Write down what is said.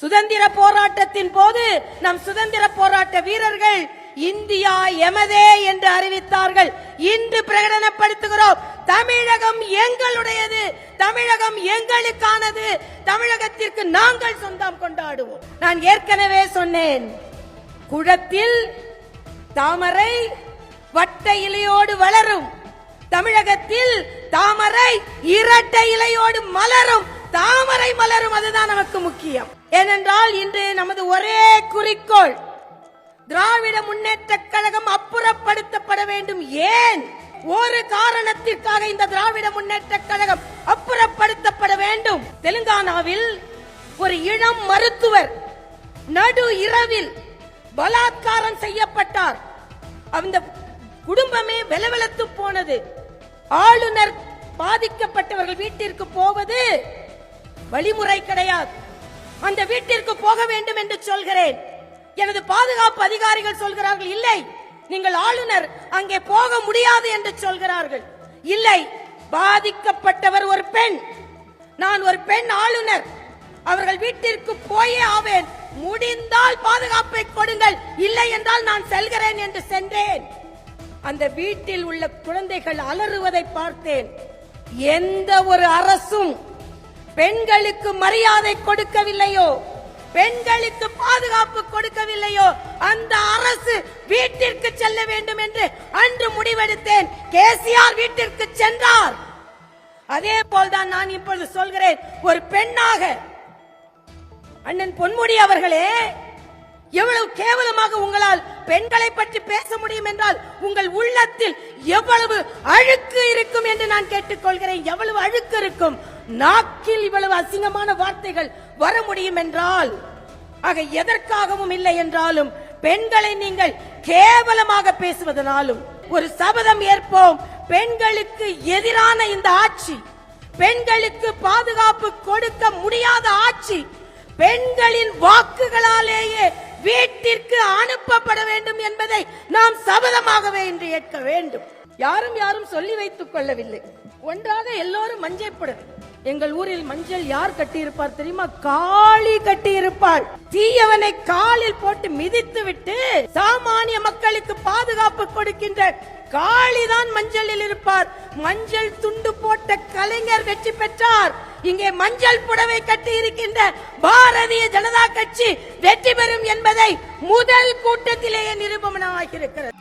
சுதந்திர போராட்டத்தின் போது நம் சுதந்திர போராட்ட வீரர்கள் இந்தியா எமதே என்று அறிவித்தார்கள். இன்று பிரகடனப்படுத்துகிறோம். தமிழகம் எங்களுடையது. தமிழகம் எங்களுக்கானது. தமிழகத்திற்கு நாங்கள் சொந்தம் கொண்டாடுவோம். நான் ஏற்கனவே சொன்னேன். குளத்தில் தாமரை வட்ட இலையோடு வளரும். தமிழகத்தில் தாமரை இரட்டை இலையோடு மலரும். தாமரை மலரும் அதுதான் நமக்கு முக்கியம். ஏனென்றால் இன்று நமது ஒரே குறிக்கோள் திராவிட முன்னேற்ற கழகம் அப்புறப்படுத்தப்பட வேண்டும். ஏன்? ஒரு காரணத்திற்காக இந்த திராவிட முன்னேற்ற கழகம் அப்புறப்படுத்தப்பட வேண்டும். தெலுங்கானாவில் ஒரு இளம் மருத்துவர் நடு இரவில் பலாத்காரம் செய்யப்பட்டார். அந்த குடும்பமே வெலவெலத்து போனது. ஆளுநர் பாதிக்கப்பட்டவர்கள் வீட்டிற்கு போவது வழிமுறை கிடையாது. அந்த வீட்டிற்கு போக வேண்டும் என்று சொல்கிறேன். எனது பாதுகாப்பு அதிகாரிகள் சொல்கிறார்கள் இல்லை நீங்கள் ஆளுநர் அங்கே போக முடியாது என்று சொல்கிறார்கள். இல்லை பாதிக்கப்பட்டவர் ஒரு பெண். நான் ஒரு பெண் ஆளுநர். அவர்கள் வீட்டிற்கு போயே ஆவேன். முடிந்தால் பாதுகாப்பை கொடுங்கள். இல்லை என்றால் நான் செல்கிறேன் என்று சென்றேன். அந்த வீட்டில் உள்ள குழந்தைகள் அலறுவதை பார்த்தேன். எந்த ஒரு அரசும் பெண்களுக்கு மரியாதை கொடுக்கவில்லையோ? பெண்களுக்கு பாதுகாப்பு கொடுக்கவில்லையோ? அந்த அரசு வீட்டிற்கு செல்ல வேண்டும் என்று அன்று முடிவெடுத்தேன். கேசிஆர் வீட்டிற்கு சென்றார். அதே போல்தான் நான் இப்பொழுது சொல்கிறேன். ஒரு பெண்ணாக அண்ணன் பொன்முடி அவர்களே எவ்வளவு கேவலமாக உங்களால் பெண்களை பற்றி பேச முடியும் என்றால் உங்கள் உள்ளத்தில் எவ்வளவு அழுக்கு இருக்கும் என்று நான் கேட்டுக்கொள்கிறேன். எவ்வளவு அழுக்கு இருக்கும். நாக்கில் இவ்வளவு அசிங்கமான வார்த்தைகள் வர முடியும் என்றால் ஆக எதற்காகவும் இல்லை என்றாலும் பெண்களை நீங்கள் கேவலமாக பேசுவதனாலும் ஒரு சபதம் ஏற்போம். பெண்களுக்கு எதிரான இந்த ஆட்சி பெண்களுக்கு பாதுகாப்பு கொடுக்க முடியாத ஆட்சி பெண்களின் வாக்குகளாலேயே வீட்டிற்கு அனுப்பப்பட வேண்டும் என்பதை நாம் சபதமாகவே இன்று ஏற்க வேண்டும். யாரும் யாரும் சொல்லி வைத்துக் கொள்ளவில்லை. ஒன்றாக எல்லோரும் மஞ்சைப்படும். எங்கள் ஊரில் மஞ்சள் யார் கட்டியிருப்பார் தெரியுமா? காளி கட்டியிருப்பாள். தீயவனை காலில் போட்டு மிதித்து விட்டு சாமானிய மக்களுக்கு பாதுகாப்பு கொடுக்கின்ற காளிதான் மஞ்சளில் இருப்பார். மஞ்சள் துண்டு போட்ட கலைஞர் வெற்றி பெற்றார். இங்கே மஞ்சள் புடவை கட்டி இருக்கின்ற பாரதிய ஜனதா கட்சி வெற்றி பெறும் என்பதை முதல் கூட்டத்திலேயே நிரூபணமாகியிருக்கிறது.